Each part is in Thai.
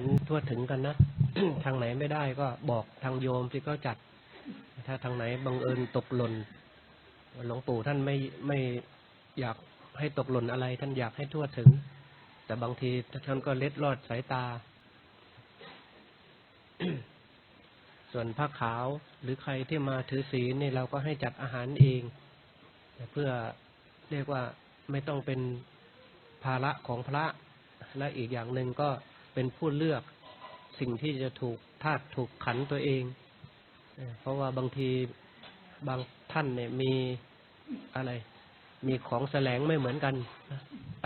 ารทั่วถึงกันนะ ทางไหนไม่ได้ก็บอกทางโยมที่เขาจัด ถ้าทางไหนบังเอิญตกหล่นหลวงปู่ท่านไม่ไม่อยากให้ตกหล่นอะไร ท่านอยากให้ทั่วถึง แต่บางทีท่านก็เล็ดลอดสายตา ส่วนผ้าขาวหรือใครที่มาถือศีลนี่เราก็ให้จัดอาหารเองเพื่อเรียกว่าไม่ต้องเป็นภาระของพระและอีกอย่างหนึ่งก็ เป็นผู้เลือกสิ่งที่จะถูกธาตุถูกขันตัวเอง เพราะว่าบางทีบางท่านเนี่ยมีอะไร มีของแสลงไม่เหมือนกัน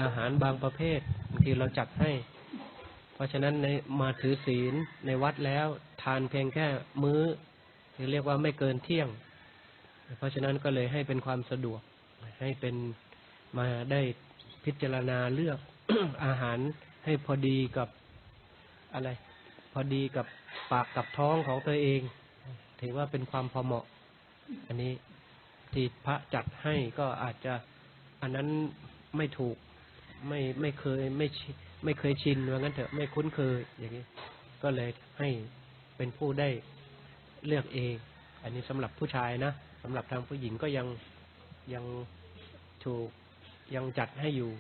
อาหารบางประเภทบางทีเราจัดให้ เพราะฉะนั้นในมาถือศีลในวัดแล้วทานเพียงแค่มื้อที่เรียกว่าไม่เกินเที่ยง เพราะฉะนั้นก็เลยให้เป็นความสะดวก ให้เป็นมาได้พิจารณาเลือกอาหารให้พอดีกับ อะไร พอดีกับปากกับท้องของตัวเอง ถือว่าเป็นความพอเหมาะ อันนี้ที่พระจัดให้ก็อาจจะอันนั้นไม่ถูกไม่ไม่เคยไม่ไม่เคยชินว่างั้นเถอะไม่คุ้นเคยอย่างนี้ ก็เลยให้เป็นผู้ได้เลือกเอง อันนี้สำหรับผู้ชายนะสำหรับทางผู้หญิงก็ยังยังถูกยังจัดให้อยู่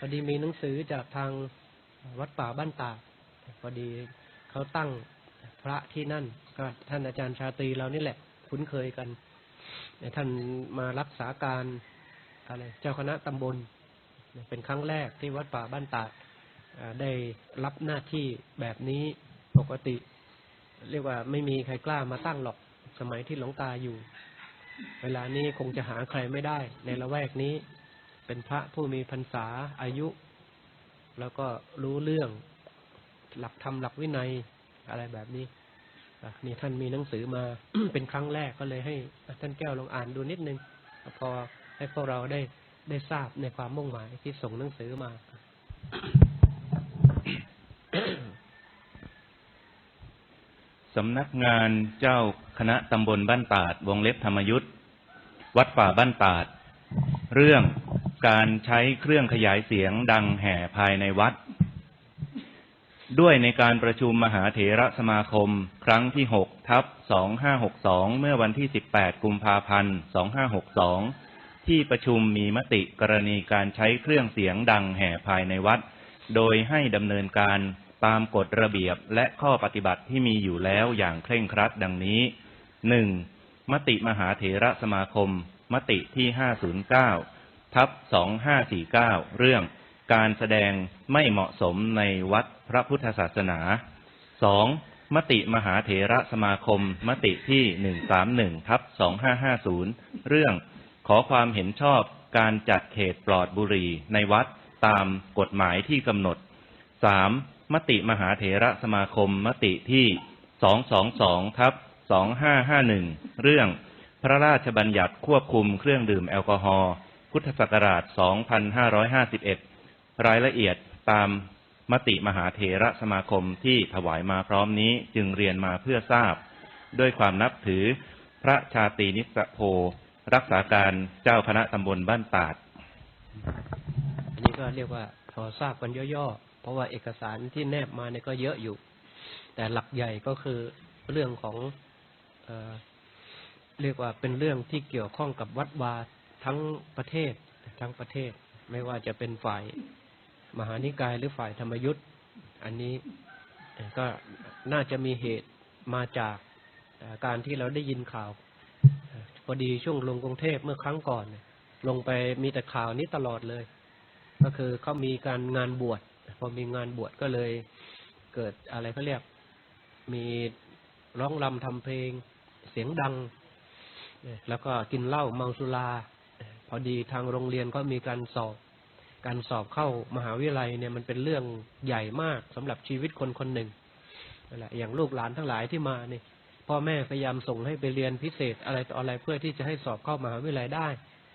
พอดีมีหนังสือจากทางวัดป่าบ้านตาพอดีเขาตั้งพระที่นั่น ก็ท่านอาจารย์ชาตรีเรานี่แหละ คุ้นเคยกันท่านมารักษาการอะไรเจ้าคณะตำบล เป็นครั้งแรกที่วัดป่าบ้านตากอ่าได้รับหน้าที่แบบนี้ปกติ เรียกว่าไม่มีใครกล้ามาตั้งหรอกสมัยที่หลวงตาอยู่ เวลานี้คงจะหาใครไม่ได้ในละแวกนี้ เป็นพระผู้มีพรรษาอายุ แล้วก็รู้เรื่องหลักธรรมหลักวินัยอะไรแบบนี้นี่ท่านมีหนังสือมาเป็นครั้งแรกก็เลยให้ท่านแก้วลองอ่านดูนิดนึง พอให้พวกเราได้ได้ทราบในความมุ่งหมายที่ส่งหนังสือมา สำนักงานเจ้าคณะตำบลบ้านตาด วงเล็บธรรมยุทธวัดป่าบ้านตาด เรื่อง การใช้เครื่องขยายเสียงดังแห่ภายในวัด ด้วยในการประชุมมหาเถระสมาคม ครั้งที่หกทับสองห้าหกสองเมื่อวันที่สิบแปดกุมภาพันธ์สองห้าหกสองที่ประชุมมีมติกรณีการใช้เครื่องเสียงดังแห่ภายในวัด โดยให้ดำเนินการตามกฎระเบียบและข้อปฏิบัติที่มีอยู่แล้วอย่างเคร่งครัดดังนี้หนึ่งมติมหาเถระสมาคม มติที่ห้าศูนย์เก้า ทับสองห้าสี่เก้าเรื่องการแสดงไม่เหมาะสมในวัดพระพุทธศาสนาสองมติมหาเถระสมาคม มติที่หนึ่งสามหนึ่งทับสองห้าห้าศูนย์เรื่องขอความเห็นชอบการจัดเขตปลอดบุหรี่ในวัดตามกฎหมายที่กำหนดสามมติมหาเถระสมาคม มติที่สองสองสองทับสองห้าห้าหนึ่งเรื่องพระราชบัญญัติควบคุมเครื่องดื่มแอลกอฮอล์ พุทธศักราช 2551 รายละเอียดตามมติมหาเถระสมาคมที่ถวายมาพร้อมนี้จึงเรียนมาเพื่อทราบ ด้วยความนับถือพระชาตรีนิสโพรักษาการเจ้าคณะตำบลบ้านตาด อันนี้ก็เรียกว่าพอทราบกันย่อๆ เพราะว่าเอกสารที่แนบมาเนี่ยก็เยอะอยู่ แต่หลักใหญ่ก็คือเรื่องของเออเรียกว่าเป็นเรื่องที่เกี่ยวข้องกับวัดวา ทั้งประเทศทั้งประเทศ ไม่ว่าจะเป็นฝ่ายมหานิกายหรือฝ่ายธรรมยุทธ์อันนี้ก็น่าจะมีเหตุมาจากการที่เราได้ยินข่าว พอดีช่วงลงกรุงเทพเมื่อครั้งก่อน ลงไปมีแต่ข่าวนี้ตลอดเลย ก็คือเขามีการงานบวชพอมีงานบวชก็เลยเกิดอะไรเขาเรียก มีร้องรำทำเพลงเสียงดัง แล้วก็กินเหล้าเมาสุรา พอดีทางโรงเรียนก็มีการสอบ การสอบเข้ามหาวิทยาลัยเนี่ยมันเป็นเรื่องใหญ่มากสำหรับชีวิตคนคนหนึ่งนั่นแหละอย่างลูกหลานทั้งหลายที่มาเนี่ยพ่อแม่พยายามส่งให้ไปเรียนพิเศษอะไรต่ออะไรเพื่อที่จะให้สอบเข้ามหาวิทยาลัยได้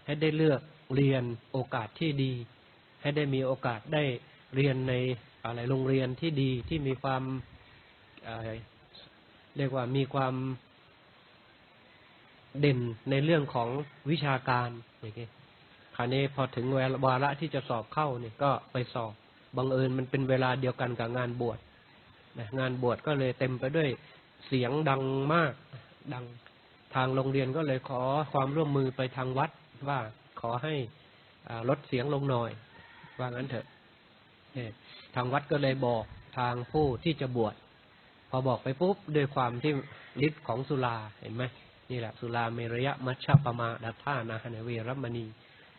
ให้ได้เลือกเรียนโอกาสที่ดี ให้ได้มีโอกาสได้เรียนในอะไรโรงเรียนที่ดีที่มีความเรียกว่ามีความ เด่นในเรื่องของวิชาการอย่างนี้คราวนี้พอถึงเวลาวาระที่จะสอบเข้าเนี่ยก็ไปสอบบังเอิญมันเป็นเวลาเดียวกันกับงานบวชนะงานบวชก็เลยเต็มไปด้วยเสียงดังมากดังทางโรงเรียนก็เลยขอความร่วมมือไปทางวัดว่าขอให้ลดเสียงลงหน่อย ว่างั้นเถอะทางวัดก็เลยบอกทางผู้ที่จะบวชพอบอกไปปุ๊บด้วยความที่ฤทธิ์ของสุราเห็นไหม นี่แหละสุราเมรยะมัชฌะปมาดัท่านาหนเวรมณี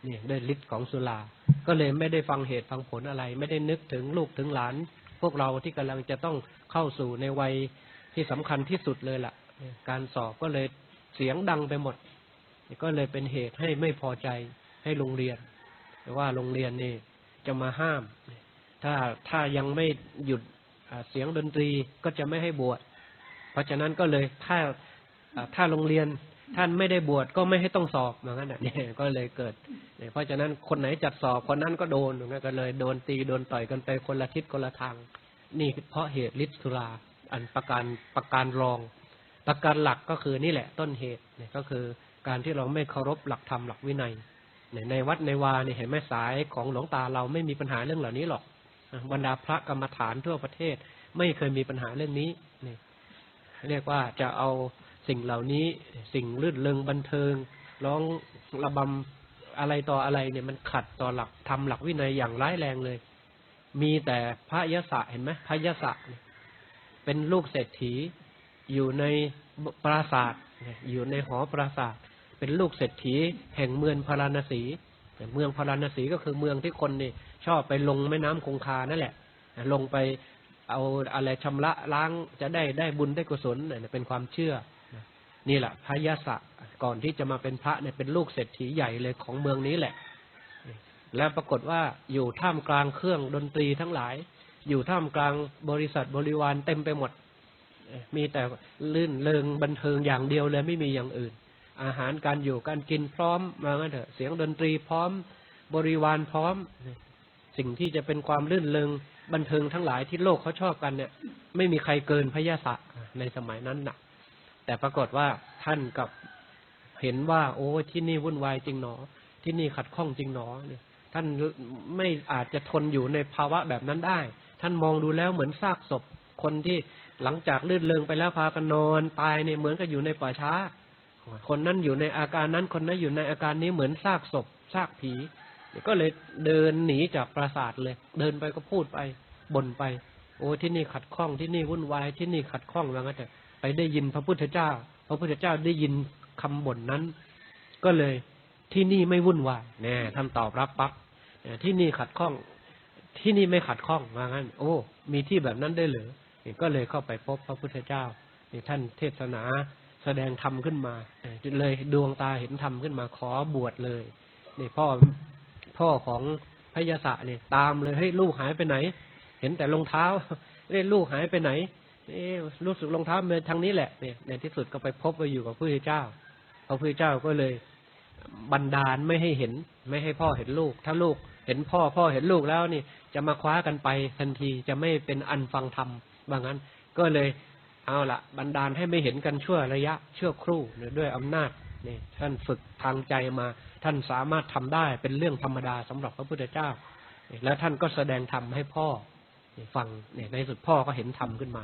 เนี่ยด้วยฤทธิ์ของสุราก็เลยไม่ได้ฟังเหตุฟังผลอะไร ไม่ได้นึกถึงลูกถึงหลาน พวกเราที่กำลังจะต้องเข้าสู่ในวัยที่สำคัญที่สุดเลยล่ะ การสอบก็เลยเสียงดังไปหมด ก็เลยเป็นเหตุให้ไม่พอใจให้โรงเรียนแต่ว่าโรงเรียนนี่จะมาห้าม ถ้าถ้ายังไม่หยุดเสียงดนตรีก็จะไม่ให้บวช เพราะฉะนั้นก็เลยถ้า ถ้าโรงเรียนท่านไม่ได้บวชก็ไม่ให้ต้องสอบเหมือนกันน่ะเนี่ยก็เลยเกิดเนี่ยเพราะฉะนั้นคนไหนจัดสอบคนนั้นก็โดนอย่างนั้นก็เลยโดนตีโดนต่อยกันไปคนละทิศคนละทาง นี่เพราะเหตุฤทธิ์สุราอันประการประการรอง ประการหลักก็คือนี่แหละต้นเหตุเนี่ยก็คือการที่เราไม่เคารพหลักธรรมหลักวินัยเนี่ยในวัดในวาเนี่ยเห็นไหมสายของหลวงตาเราไม่มีปัญหาเรื่องเหล่านี้หรอกบรรดาพระกรรมฐานทั่วประเทศ ไม่เคยมีปัญหาเรื่องนี้เนี่ยเรียกว่าจะเอา สิ่งเหล่านี้สิ่งลื่นเริงบันเทิง ร้องระบำอะไรต่ออะไรเนี่ยมันขัดต่อหลักธรรมหลักวินัยอย่างร้ายแรงเลย มีแต่พระยศะเห็นไหมพระยศะเป็นลูกเศรษฐี อยู่ในปราสาทอยู่ในหอปราสาทเป็นลูกเศรษฐีแห่งเมืองพาราณสีเมืองพาราณสีก็คือเมืองที่คนนี่ชอบไปลงแม่น้ำคงคานั่นแหละ ลงไปเอาอะไรชำระล้างจะได้ได้บุญได้กุศลเป็นความเชื่อ นี่แหละพระยศะก่อนที่จะมาเป็นพระเนี่ยเป็นลูกเศรษฐีใหญ่เลยของเมืองนี้แหละ แล้วปรากฏว่าอยู่ท่ามกลางเครื่องดนตรีทั้งหลาย อยู่ท่ามกลางบริษัทบริวารเต็มไปหมด มีแต่ลื่นเริงบันเทิงอย่างเดียวเลยไม่มีอย่างอื่น อาหารการอยู่การกินพร้อมมางั้นเถอะเสียงดนตรีพร้อมบริวารพร้อม สิ่งที่จะเป็นความลื่นเริงบันเทิงทั้งหลายที่โลกเขาชอบกันเนี่ย ไม่มีใครเกินพระยาศะในสมัยนั้นน่ะ แต่ปรากฏว่าท่านกับเห็นว่า โอ้ที่นี่วุ่นวายจริงหนอ ที่นี่ขัดข้องจริงหนอเนี่ย ท่านไม่อาจจะทนอยู่ในภาวะแบบนั้นได้ ท่านมองดูแล้วเหมือนซากศพคนที่หลังจากลื่นเริงไปแล้วพากันนอนตายเนี่ยเหมือนกับอยู่ในป่าช้า คนนั้นอยู่ในอาการนั้นคนนั้นอยู่ในอาการนี้เหมือนซากศพซากผีก็เลยเดินหนีจากปราสาทเลย เดินไปก็พูดไปบ่นไป โอ้ที่นี่ขัดข้องที่นี่วุ่นวายที่นี่ขัดข้องว่างั้นแต่ ไปได้ยินพระพุทธเจ้า พระพุทธเจ้าได้ยินคำบ่นนั้น ก็เลยที่นี่ไม่วุ่นวายแน่ท่านตอบรับปั๊บเอ่อที่นี่ขัดข้อง ที่นี่ไม่ขัดข้องว่างั้น โอ้ มีที่แบบนั้นได้เหรือนี่ก็เลยเข้าไปพบพระพุทธเจ้านี่ท่านเทศนาแสดงธรรมขึ้นมาเอ่อเลยดวงตาเห็นธรรมขึ้นมาขอบวชเลยนี่พ่อพ่อของพระยศะเนี่ยตามเลยเฮ้ยลูกหายไปไหน เห็นแต่รองเท้าเอ้ยลูกหายไปไหน เอ๊รู้สึกรองเท้าเมทางนี้แหละเนี่ยในที่สุดก็ไปพบไปอยู่กับพระพุทธเจ้าพระพุทธเจ้าก็เลยบันดาลไม่ให้เห็น ไม่ให้พ่อเห็นลูก ถ้าลูกเห็นพ่อพ่อเห็นลูกแล้วนี่จะมาคว้ากันไปทันทีจะไม่เป็นอันฟังธรรมว่างั้น ก็เลยเอาละบันดาลให้ไม่เห็นกันชั่วระยะเชั่วครู่ด้วยอำนาจนี่ท่านฝึกทางใจมา ท่านสามารถทำได้เป็นเรื่องธรรมดาสำหรับพระพุทธเจ้า แล้วท่านก็แสดงธรรมให้พ่อฟังเนี่ยในสุดพ่อก็เห็นธรรมขึ้นมา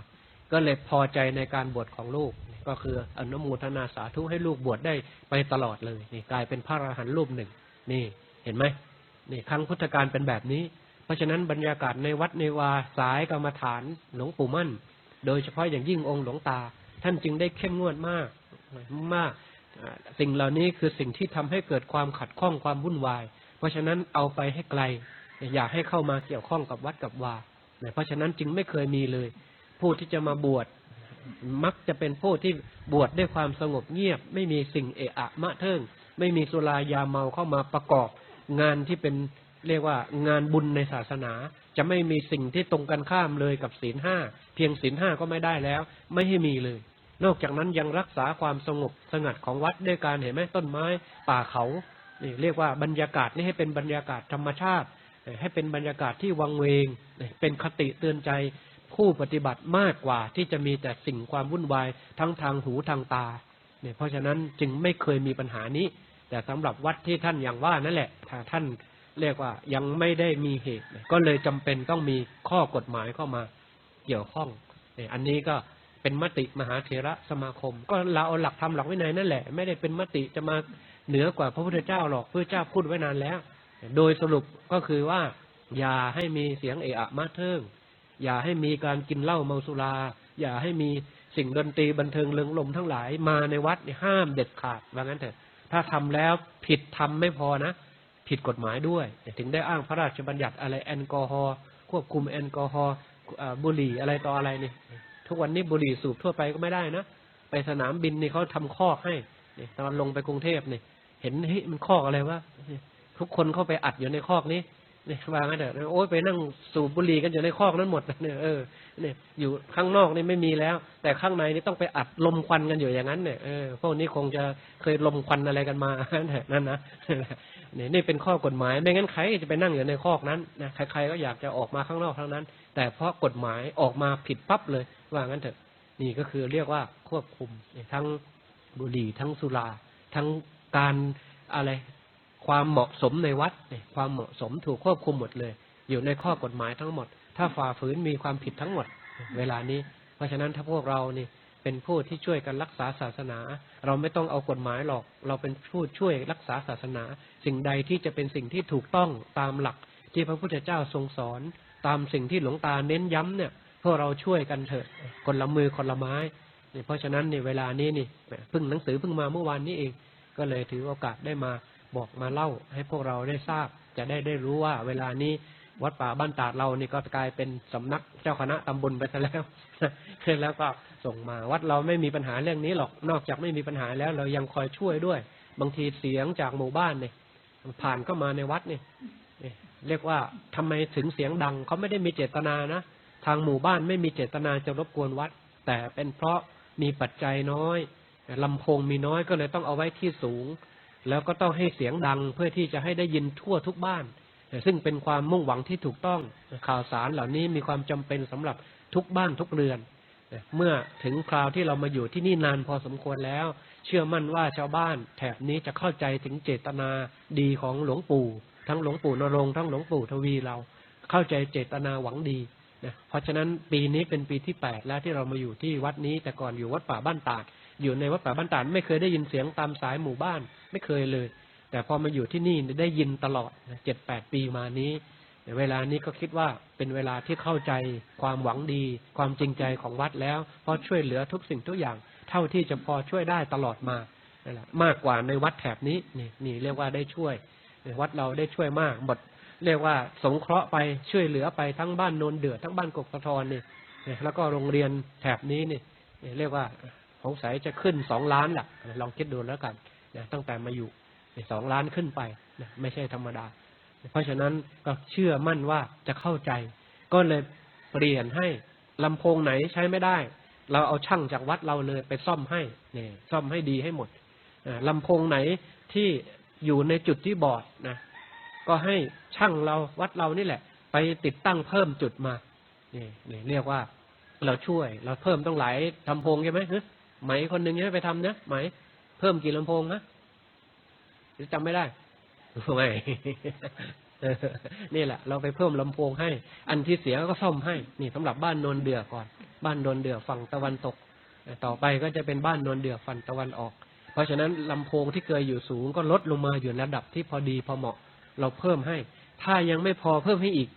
ก็เลยพอใจในการบวชของลูก ก็คืออนุโมทนาสาธุให้ลูกบวชได้ไปตลอดเลยนี่กลายเป็นพระอรหันต์รูปหนึ่ง นี่เห็นไหมนี่ครั้งพุทธกาลเป็นแบบนี้ เพราะฉะนั้นบรรยากาศในวัดในวาสายกรรมฐานหลวงปู่มั่น โดยเฉพาะอย่างยิ่งองค์หลวงตา ท่านจึงได้เข้มงวดมากมากสิ่งเหล่านี้คือสิ่งที่ทำให้เกิดความขัดข้องความวุ่นวาย เพราะฉะนั้นเอาไปให้ไกล อย่าให้เข้ามาเกี่ยวข้องกับวัดกับวาเพราะฉะนั้นจึงไม่เคยมีเลย ผู้ที่จะมาบวชมักจะเป็นผู้ที่บวชด้วยความสงบเงียบ ไม่มีสิ่งเอะอะมะเทิงไม่มีสุรายาเมาเข้ามาประกอบ งานที่เป็นเรียกว่างานบุญในศาสนา จะไม่มีสิ่งที่ตรงกันข้ามเลยกับศีลห้าเพียงศีลห้าก็ไม่ได้แล้ว ไม่ให้มีเลย นอกจากนั้นยังรักษาความสงบสงัดของวัดด้วยการเห็นไหมต้นไม้ป่าเขานี่เรียกว่าบรรยากาศนี่ให้เป็นบรรยากาศธรรมชาติ ให้เป็นบรรยากาศที่วังเวง เป็นคติเตือนใจ ผู้ปฏิบัติมากกว่าที่จะมีแต่สิ่งความวุ่นวายทั้งทางหูทางตาเนี่ยเพราะฉะนั้นจึงไม่เคยมีปัญหานี้ แต่สำหรับวัดที่ท่านอย่างว่านั่นแหละถ้าท่านเรียกว่ายังไม่ได้มีเหตุ ก็เลยจำเป็นต้องมีข้อกฎหมายเข้ามาเกี่ยวข้องเนี่ยอันนี้ก็เป็นมติมหาเถระสมาคม ก็เราเอาหลักธรรมหลักวินัยนั่นแหละ ไม่ได้เป็นมติจะมาเหนือกว่าพระพุทธเจ้าหรอกพระเจ้าพูดไว้นานแล้ว โดยสรุปก็คือว่า อย่าให้มีเสียงเอะอะมาเทิง อย่าให้มีการกินเหล้าเมาสุรา อย่าให้มีสิ่งดนตรีบันเทิงเริงลมทั้งหลายมาในวัดห้ามเด็ดขาดว่างั้นเถอะ ถ้าทำแล้วผิดทำไม่พอนะผิดกฎหมายด้วย ถึงได้อ้างพระราชบัญญัติอะไรแอลกอฮอล์ควบคุมแอลกอฮอล์บุหรี่อะไรต่ออะไรนี่ทุกวันนี้บุหรี่สูบทั่วไปก็ไม่ได้นะไปสนามบินนี่เขาทำคอกให้นี่ตอนลงไปกรุงเทพนี่เห็นเฮ้ยมันคอกอะไรวะทุกคนเข้าไปอัดอยู่ในคอกนี้ นี่วางั้นเถอะโอ้ยไปนั่งสูบบุหรี่กันอยู่ในคอกนั้นหมดเนี่ยเออเนี่ยอยู่ข้างนอกนี่ไม่มีแล้ว แต่ข้างในนี่ต้องไปอัดลมควันกันอยู่อย่างนั้นเนี่ยเออพวกนี้คงจะเคยลมควันอะไรกันมานั่นนะเนี่ยนี่เป็นข้อกฎหมายไม่งั้นใครจะไปนั่งอยู่ในคอกนั้นนะใครๆก็อยากจะออกมาข้างนอกทั้งนั้น แต่เพราะกฎหมายออกมาผิดปั๊บเลยว่างั้นเถอะ นี่ก็คือเรียกว่าควบคุมทั้งบุหรี่ทั้งสุรา ทั้งการอะไร ความเหมาะสมในวัดเนี่ยความเหมาะสมถูกควบคุมหมดเลย อยู่ในข้อกฎหมายทั้งหมด ถ้าฝ่าฝืนมีความผิดทั้งหมด เวลานี้ เพราะฉะนั้นถ้าพวกเรานี่เป็นผู้ที่ช่วยกันรักษาศาสนา เราไม่ต้องเอากฎหมายหรอก เราเป็นผู้ช่วยรักษาศาสนา สิ่งใดที่จะเป็นสิ่งที่ถูกต้องตามหลักที่พระพุทธเจ้าทรงสอน ตามสิ่งที่หลวงตาเน้นย้ำเนี่ยพวกเราช่วยกันเถอะคนละมือคนละไม้นี่เพราะฉะนั้นในเวลานี้นี่เพิ่งหนังสือเพิ่งมาเมื่อวานนี้เอง ก็เลยถือโอกาสได้มา บอกมาเล่าให้พวกเราได้ทราบ จะได้ได้รู้ว่า เวลานี้วัดป่าบ้านตาดเรานี่ก็กลายเป็นสำนักเจ้าคณะตำบลไปซะแล้วแล้วก็ส่งมาวัดเราไม่มีปัญหาเรื่องนี้หรอกนอกจากไม่มีปัญหาแล้ว เรายังคอยช่วยด้วย บางทีเสียงจากหมู่บ้านเนี่ยผ่านเข้ามาในวัดเนี่ยเนี่ยเรียกว่าทำไมถึงเสียงดังเขาไม่ได้มีเจตนานะทางหมู่บ้านไม่มีเจตนาจะรบกวนวัด แต่เป็นเพราะมีปัจจัยน้อยลำโพงมีน้อยก็เลยต้องเอาไว้ที่สูง แล้วก็ต้องให้เสียงดังเพื่อที่จะให้ได้ยินทั่วทุกบ้าน ซึ่งเป็นความมุ่งหวังที่ถูกต้องข่าวสารเหล่านี้มีความจำเป็นสำหรับทุกบ้านทุกเรือน เมื่อถึงคราวที่เรามาอยู่ที่นี่นานพอสมควรแล้ว เชื่อมั่นว่าชาวบ้านแถบนี้จะเข้าใจถึงเจตนาดีของหลวงปู่ ทั้งหลวงปู่นรงทั้งหลวงปู่ทวีเราเข้าใจเจตนาหวังดีนะเพราะฉะนั้นปีนี้เป็นปีที่แปดแล้วที่เรามาอยู่ที่วัดนี้แต่ก่อนอยู่วัดป่าบ้านตาด อยู่ในวัดป่าบ้านตาดไม่เคยได้ยินเสียงตามสายหมู่บ้าน ไม่เคยเลย แต่พอมาอยู่ที่นี่ได้ยินตลอดเจ็ดแปดปีมานี้เวลานี้ก็คิดว่าเป็นเวลาที่เข้าใจความหวังดี ความจริงใจของวัดแล้วเพราะช่วยเหลือทุกสิ่งทุกอย่าง เท่าที่จะพอช่วยได้ตลอดมานั่นแหละมากกว่าในวัดแถบนี้นี่นี่เรียกว่าได้ช่วยวัดเราได้ช่วยมากบทเรียกว่าสงเคราะห์ไปช่วยเหลือไปทั้งบ้านโนนเดือดทั้งบ้านกกสะทอนนี่แล้วก็โรงเรียนแถบนี้นี่เรียกว่า สงสัยจะขึ้นสองล้านแหละลองคิดดูแล้วกันตั้งแต่มาอยู่สองล้านขึ้นไปไม่ใช่ธรรมดา เพราะฉะนั้นก็เชื่อมั่นว่าจะเข้าใจ ก็เลยเปลี่ยนให้ลำโพงไหนใช้ไม่ได้ เราเอาช่างจากวัดเราเลยไปซ่อมให้เนี่ยซ่อมให้ดีให้หมดลำโพงไหนที่อยู่ในจุดที่บอดนะก็ให้ช่างเราวัดเรานี่แหละ ไปติดตั้งเพิ่มจุดมาเนี่นี่เรียกว่าเราช่วย เราเพิ่มต้องหลายลำโพงใช่ไหม ไหมคนหนึ่งเนี่ยไปทำนะไหม เพิ่มกี่ลำโพงนะจำไม่ได้ไม่นี่แหละ เราไปเพิ่มลำโพงให้ อันที่เสียก็ซ่อมให้ นี่สำหรับบ้านนนเดือก่อน บ้านนนเดือฝั่งตะวันตก ต่อไปก็จะเป็นบ้านนนเดือฝั่งตะวันออก เพราะฉะนั้นลำโพงที่เคยอยู่สูงก็ลดลงมาอยู่ระดับที่พอดีพอเหมาะ เราเพิ่มให้ ถ้ายังไม่พอเพิ่มให้อีก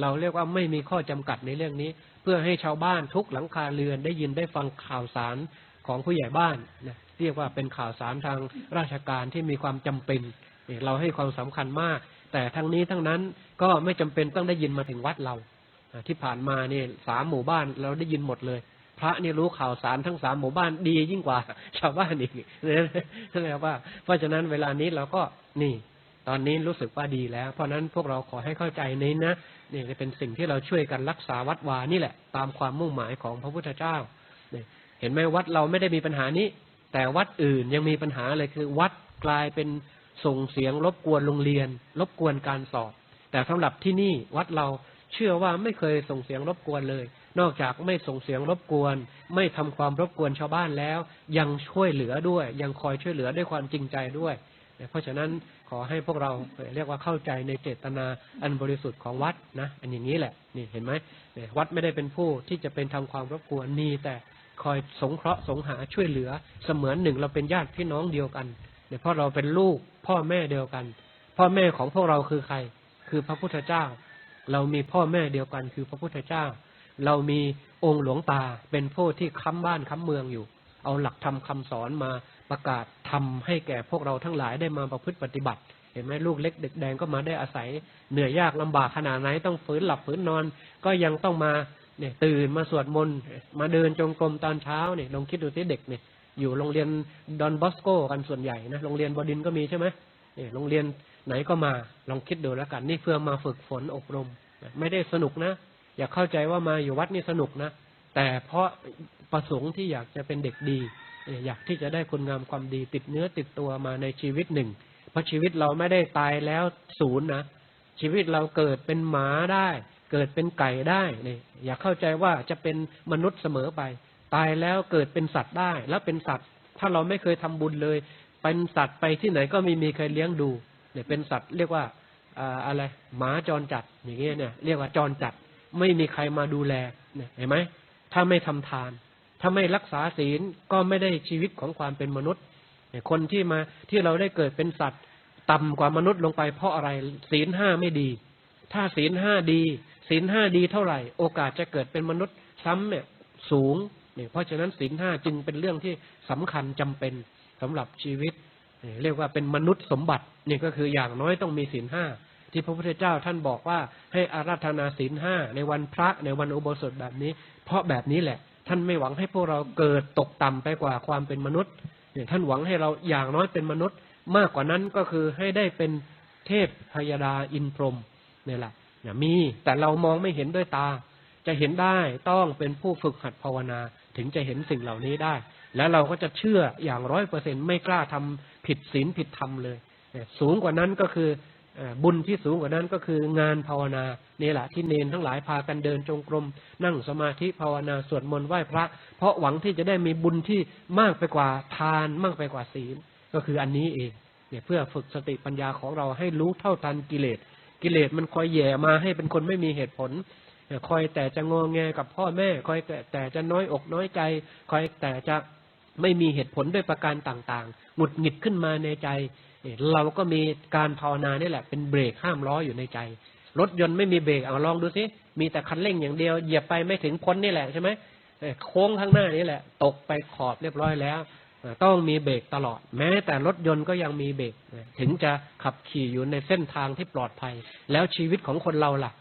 เราเรียกว่าไม่มีข้อจำกัดในเรื่องนี้ เพื่อให้ชาวบ้านทุกหลังคาเรือนได้ยินได้ฟังข่าวสาร ของผู้ใหญ่บ้านนะเรียกว่าเป็นข่าวสารทางราชการที่มีความจำเป็นเราให้ความสำคัญมาก แต่ทั้งนี้ทั้งนั้นก็ไม่จำเป็นต้องได้ยินมาถึงวัดเราที่ผ่านมาเนี่ยสามหมู่บ้านเราได้ยินหมดเลย พระนี่รู้ข่าวสารทั้งสามหมู่บ้านดียิ่งกว่า ชาวบ้านอีกนั่นแหละว่า เพราะฉะนั้นเวลานี้เราก็นี่ ตอนนี้รู้สึกว่าดีแล้ว เพราะนั้นพวกเราขอให้เข้าใจนี้นะนี่จะเป็นสิ่งที่เราช่วยกันรักษาวัดวานี่แหละ ตามความมุ่งหมายของพระพุทธเจ้า เห็นไหมวัดเราไม่ได้มีปัญหานี้ แต่วัดอื่นยังมีปัญหาเลยคือ วัดกลายเป็นส่งเสียงรบกวนโรงเรียน รบกวนการสอบ แต่สำหรับที่นี่วัดเราเชื่อว่าไม่เคยส่งเสียงรบกวนเลย นอกจากไม่ส่งเสียงรบกวน ไม่ทำความรบกวนชาวบ้านแล้ว ยังช่วยเหลือด้วย ยังคอยช่วยเหลือด้วยความจริงใจด้วย เพราะฉะนั้นขอให้พวกเราเรียกว่าเข้าใจในเจตนาอันบริสุทธิ์ของวัดนะ อันอย่างนี้แหละ นี่เห็นไหมวัดไม่ได้เป็นผู้ที่จะเป็นทำความรบกวนมีแต่ คอยสงเคราะห์สงหาช่วยเหลือ เสมือนหนึ่งเราเป็นญาติพี่น้องเดียวกันเนี่ยเพราะเราเป็นลูกพ่อแม่เดียวกัน พ่อแม่ของพวกเราคือใคร คือพระพุทธเจ้า เรามีพ่อแม่เดียวกัน คือพระพุทธเจ้า เรามีองค์หลวงตาเป็นผู้ที่ค้ำบ้านค้ำเมืองอยู่ เอาหลักธรรมคาสอนมาประกาศทำให้แก่พวกเราทั้งหลายได้มาประพฤติปฏิบัติ เห็นไหมลูกเล็กเด็กแดงก็มาได้อาศัย เหนื่อยยากลำบากขนาดไหนต้องฝืนหลับฝืนนอน ก็ยังต้องมา เนี่ยตื่นมาสวดมนต์มาเดินจงกรมตอนเช้าเนี่ยลองคิดดูที่เด็กเนี่ยอยู่โรงเรียนดอนบอสโกกันส่วนใหญ่นะโรงเรียนบดินก็มีใช่ไหมเนี่ยโรงเรียนไหนก็มาลองคิดดูแล้วกัน นี่เพื่อมาฝึกฝนอบรม ไม่ได้สนุกนะ อย่าเข้าใจว่ามาอยู่วัดนี่สนุกนะ แต่เพราะประสงค์ที่อยากจะเป็นเด็กดี อยากที่จะได้คุณงามความดีติดเนื้อติดตัวมาในชีวิตหนึ่ง เพราะชีวิตเราไม่ได้ตายแล้วศูนย์นะชีวิตเราเกิดเป็นหมาได้ เกิดเป็นไก่ได้เนี่ยอย่าเข้าใจว่าจะเป็นมนุษย์เสมอไป ตายแล้วเกิดเป็นสัตว์ได้ แล้วเป็นสัตว์ ถ้าเราไม่เคยทำบุญเลย เป็นสัตว์ไปที่ไหนก็ไม่มีใครเลี้ยงดูเนี่ยเป็นสัตว์เรียกว่าอ่าอะไรหมาจรจัดอย่างเงี้ยเนี่ยเรียกว่าจรจัด ไม่มีใครมาดูแลเนี่ยเห็นไหมถ้าไม่ทำทาน ถ้าไม่รักษาศีลก็ไม่ได้ชีวิตของความเป็นมนุษย์เนี่ยคนที่มาที่เราได้เกิดเป็นสัตว์ ต่ำกว่ามนุษย์ลงไปเพราะอะไรศีลห้าไม่ดี ถ้าศีลห้าดี ศีลห้าดีเท่าไหร่ โอกาสจะเกิดเป็นมนุษย์ซ้ำเนี่ยสูงเนี่ยเพราะฉะนั้นศีลห้าจึงเป็นเรื่องที่สำคัญจำเป็นสำหรับชีวิต เรียกว่าเป็นมนุษย์สมบัติเนี่ยก็คืออย่างน้อยต้องมีศีลห้าที่พระพุทธเจ้าท่านบอกว่าให้อาราธนาศีลห้าในวันพระในวันอุโบสถแบบนี้ เพราะแบบนี้แหละ ท่านไม่หวังให้พวกเราเกิดตกต่ำไปกว่าความเป็นมนุษย์เนี่ยท่านหวังให้เราอย่างน้อยเป็นมนุษย์ มากกว่านั้นก็คือให้ได้เป็นเทพพยดาอินพรหมเนี่ยแหละ นี่ยมีแต่เรามองไม่เห็นด้วยตา จะเห็นได้ต้องเป็นผู้ฝึกหัดภาวนา ถึงจะเห็นสิ่งเหล่านี้ได้ แล้วเราก็จะเชื่ออย่างร้อยเปอร์เซ็นไม่กล้าทำผิดศีลผิดธรรมเลยสูงกว่านั้นก็คือเอ่อบุญที่สูงกว่านั้นก็คืองานภาวนานี่แหละที่เนนทั้งหลายพากันเดินจงกรม นั่งสมาธิภาวนาสวดมนต์ไหว้พระ เพราะหวังที่จะได้มีบุญที่มากไปกว่าทานมากไปกว่าศีล ก็คืออันนี้เอง เนี่ยเพื่อฝึกสติปัญญาของเราให้รู้เท่าทันกิเลส กิเลสมันคอยแย่มาให้เป็นคนไม่มีเหตุผลคอยแต่จะงอแงกับพ่อแม่ คอยแต่แต่จะน้อยอกน้อยใจ คอยแต่จะไม่มีเหตุผลด้วยประการต่างๆ หงุดหงิดขึ้นมาในใจ เราก็มีการภาวนานี่แหละ เป็นเบรกห้ามล้ออยู่ในใจ รถยนต์ไม่มีเบรกเอาลองดูสิ มีแต่คันเร่งอย่างเดียว เหยียบไปไม่ถึงพ้นนี่แหละใช่ไหมโค้งข้างหน้านี่แหละ ตกไปขอบเรียบร้อยแล้ว ต้องมีเบรกตลอด แม้แต่รถยนต์ก็ยังมีเบรกถึงจะขับขี่อยู่ในเส้นทางที่ปลอดภัย แล้วชีวิตของคนเราล่ะ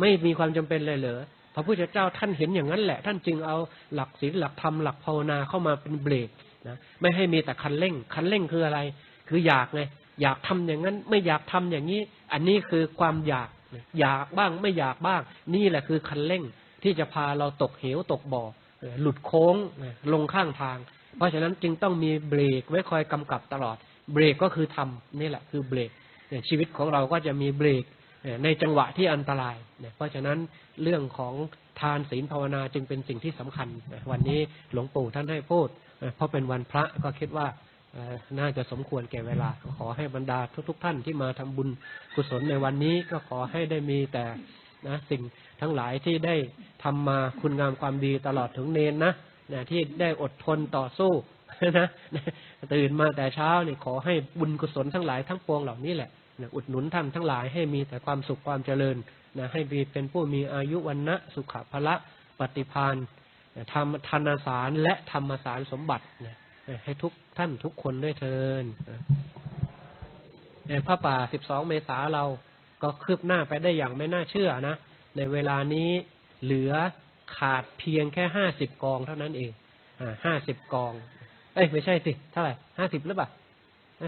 ไม่มีความจำเป็นเลยเหรอพระพุทธเจ้าท่านเห็นอย่างนั้นแหละ ท่านจึงเอาหลักศีลหลักธรรมหลักภาวนาเข้ามาเป็นเบรกนะไม่ให้มีแต่คันเร่ง คันเร่งคืออะไร คืออยากไงอยากทำอย่างนั้น ไม่อยากทำอย่างนี้ อันนี้คือความอยากอยากบ้างไม่อยากบ้าง นี่แหละคือคันเร่งที่จะพาเราตกเหวตกบ่อหลุดโค้งลงข้างทาง เพราะฉะนั้นจึงต้องมีเบรกไว้คอยกำกับตลอด เบรกก็คือทำนี่แหละคือเบรกชีวิตของเราก็จะมีเบรกในจังหวะที่อันตราย เพราะฉะนั้นเรื่องของทานศีลภาวนาจึงเป็นสิ่งที่สำคัญ วันนี้หลวงปู่ท่านให้พูด เพราะเป็นวันพระก็คิดว่าน่าจะสมควรแก่เวลา ขอให้บรรดาทุก ๆ ท่านที่มาทำบุญกุศลในวันนี้ก็ขอให้ได้มีแต่นะสิ่งทั้งหลายที่ได้ทำมาคุณงามความดีตลอดถึงเนนนะ นะที่ได้อดทนต่อสู้นะตื่นมาแต่เช้านี่ขอให้บุญกุศลทั้งหลายทั้งปวงเหล่านี้แหละนะอุดหนุนท่านทั้งหลายให้มีแต่ความสุขความเจริญนะให้มีเป็นผู้มีอายุวันนะสุขภละปฏิพานนะธรรมธนสารและธรรมสารสมบัตินะให้ทุกท่านทุกคนด้วยเทินในพระป่า 12 เมษาเราก็คืบหน้าไปได้อย่างไม่น่าเชื่อนะ ในเวลานี้เหลือ ขาดเพียงแค่ห้าสิบกองเท่านั้นเองอ่าห้าสิบกอง เอ้ยไม่ใช่สิเท่าไหร่ห้าสิบหรือเปล่า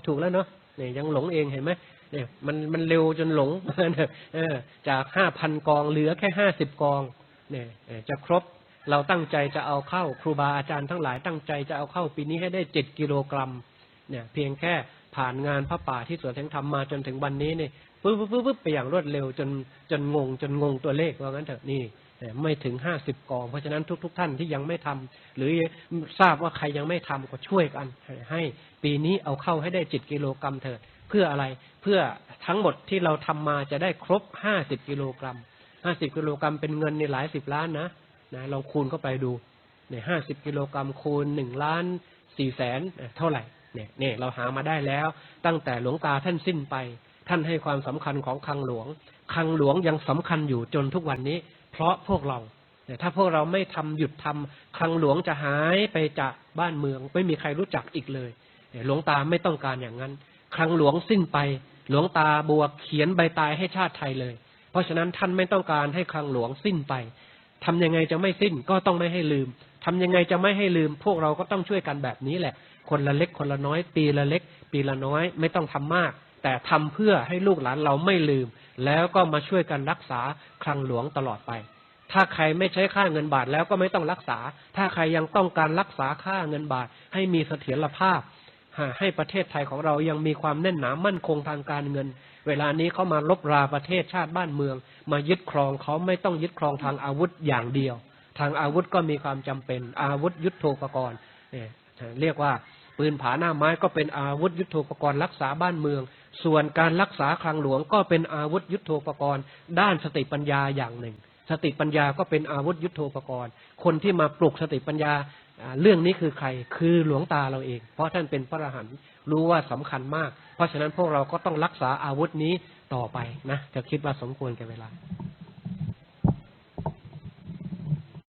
ถูกแล้วเนาะเนี่ยยังหลงเองเห็นไหมเนี่ยมันมันเร็วจนหลงเออจากห้าพันกองเหลือแค่ห้าสิบกอง เนี่ยจะครบเราตั้งใจจะเอาเข้าครูบาอาจารย์ทั้งหลายตั้งใจจะเอาเข้าปีนี้ให้ได้เจ็ดกิโลกรัม เนี่ย เพียงแค่ผ่านงานพระป่าที่สวนแสงธรรมมาจนถึงวันนี้เนี่ยปึ๊บปึ๊บปึ๊บปึ๊บไปอย่างรวดเร็วจนจนงง จนงงตัวเลขว่างั้นเถอะนี่ แต่ไม่ถึงห้าสิบกอง เพราะฉะนั้นทุก ๆ ท่านที่ยังไม่ทำหรือทราบว่าใครยังไม่ทำก็ช่วยกัน ให้ปีนี้เอาเข้าให้ได้จิตกิโลกรัมเถิด เพื่ออะไรเพื่อทั้งหมดที่เราทำมาจะได้ครบห้าสิบกิโลกรัมห้าสิบกิโลกรัมเป็นเงินในหลายสิบล้านนะนะลองคูณเข้าไปดูเนี่ยห้าสิบกิโลกรัมคูณหนึ่งล้านสี่แสนเท่าไหร่เนี่ยเนี่ยเราหามาได้แล้ว ตั้งแต่หลวงตาท่านสิ้นไป ท่านให้ความสำคัญของคังหลวง คังหลวงยังสำคัญอยู่จนทุกวันนี้ เพราะพวกเราเนี่ยถ้าพวกเราไม่ทำหยุดทำคลังหลวงจะหายไปจากบ้านเมือง ไม่มีใครรู้จักอีกเลยหลวงตาไม่ต้องการอย่างนั้น คลังหลวงสิ้นไป หลวงตาบวกเขียนใบตายให้ชาติไทยเลย เพราะฉะนั้นท่านไม่ต้องการให้คลังหลวงสิ้นไปทำยังไงจะไม่สิ้นก็ต้องไม่ให้ลืมทำยังไงจะไม่ให้ลืม พวกเราก็ต้องช่วยกันแบบนี้แหละ คนละเล็กคนละน้อย ปีละเล็ก ปีละน้อย ไม่ต้องทำมาก แต่ทำเพื่อให้ลูกหลานเราไม่ลืม แล้วก็มาช่วยกันรักษาคลังหลวงตลอดไป ถ้าใครไม่ใช้ค่าเงินบาทแล้วก็ไม่ต้องรักษา ถ้าใครยังต้องการรักษาค่าเงินบาท ให้มีเสถียรภาพหให้ประเทศไทยของเรายังมีความแน่นหนามั่นคงทางการเงิน เวลานี้เขามาลบราประเทศชาติบ้านเมือง มายึดครองเขาไม่ต้องยึดครองทางอาวุธอย่างเดียว ทางอาวุธก็มีความจำเป็นอาวุธยุทโธปกรณ์เนี่ยเรียกว่าปืนผาหน้าไม้ก็เป็นอาวุธยุทโธปกรณ์รักษาบ้านเมือง ส่วนการรักษาคลังหลวงก็เป็นอาวุธยุทโธปกรณ์ ด้านสติปัญญาอย่างหนึ่ง สติปัญญาก็เป็นอาวุธยุทโธปกรณ์ คนที่มาปลุกสติปัญญาเรื่องนี้คือใครคือหลวงตาเราเอง เพราะท่านเป็นพระอรหันต์รู้ว่าสำคัญมาก เพราะฉะนั้นพวกเราก็ต้องรักษาอาวุธนี้ต่อไปนะจะคิดว่าสมควรแก่เวลา